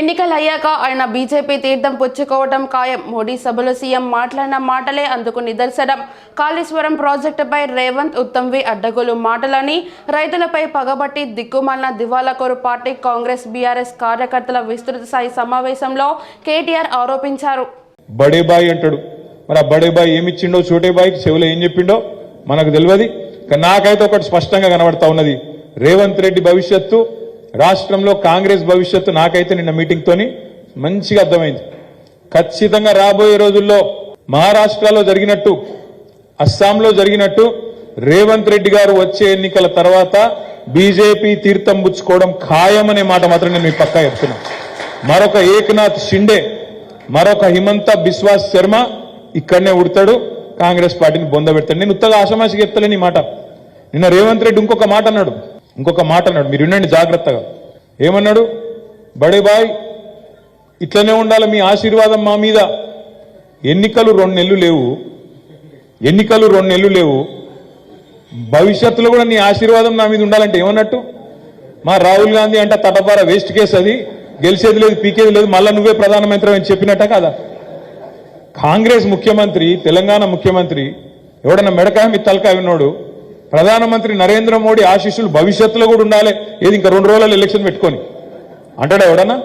ఎన్నికలు అయ్యాక ఆయన బీజేపీ తీర్థం పుచ్చుకోవడం ఖాయం. మోడీ సభలో సీఎం మాట్లాడిన మాటలే అందుకు నిదర్శనం. కాళేశ్వరం ప్రాజెక్టుపై రేవంత్ ఉత్తమ్వి అడ్డగోలు మాటలని రైతులపై పగబట్టి దిక్కుమాలిన దివాలాకోరు పార్టీ కాంగ్రెస్ బీఆర్ఎస్ కార్యకర్తల విస్తృత స్థాయి సమావేశంలో కేటీఆర్ ఆరోపించారు. బడేబాయ్ అంటాడు. మరి ఆ బడేబాయ్ ఏమి ఇచ్చిండో చోటే చెవులో ఏం చెప్పిండో మనకు తెలియదు నాకైతే ఒకటి స్పష్టంగా కనబడతా ఉన్నది. రేవంత్ రెడ్డి భవిష్యత్తు రాష్ట్రంలో కాంగ్రెస్ భవిష్యత్తు నాకైతే నిన్న మీటింగ్ తోని మంచిగా అర్థమైంది. ఖచ్చితంగా రాబోయే రోజుల్లో మహారాష్ట్రలో జరిగినట్టు అస్సాంలో జరిగినట్టు రేవంత్ రెడ్డి గారు వచ్చే ఎన్నికల తర్వాత బీజేపీ తీర్థం పుచ్చుకోవడం ఖాయమనే మాట మాత్రం నేను మీ పక్కా చెప్తున్నా. మరొక ఏకనాథ్ షిండే మరొక హిమంత బిశ్వాస్ శర్మ ఇక్కడనే ఉడతాడు కాంగ్రెస్ పార్టీని బొందబెడతాడు నేను ఉత్తగా ఆషమాషికి చెప్తలేని మాట. నిన్న రేవంత్ రెడ్డి ఇంకొక మాట అన్నాడు. ఇంకొక మాట అన్నాడు. మీరు వినండి జాగ్రత్తగా. ఏమన్నాడు? బడే బాయ్ ఇట్లనే ఉండాలి మీ ఆశీర్వాదం మా మీద. ఎన్నికలు రెండు నెలలు లేవు. ఎన్నికలు రెండు నెలలు లేవు. భవిష్యత్తులో కూడా నీ ఆశీర్వాదం నా మీద ఉండాలంటే ఏమన్నట్టు? మా రాహుల్ గాంధీ అంటే తటపార వేస్ట్ కేసు అది. గెలిచేది లేదు పీకేది లేదు. మళ్ళీ నువ్వే ప్రధానమంత్రి అని చెప్పినట్ట కదా. కాంగ్రెస్ ముఖ్యమంత్రి తెలంగాణ ముఖ్యమంత్రి ఎవడన్నా మెడకాయ మీ తలకాయ ఉన్నాడు ప్రధానమంత్రి నరేంద్ర మోడీ ఆశీస్సులు భవిష్యత్తులో కూడా ఉండాలి. ఏది ఇంకా రెండు రోజులలో ఎలక్షన్ పెట్టుకొని. అంటాడా ఎవడన్నా?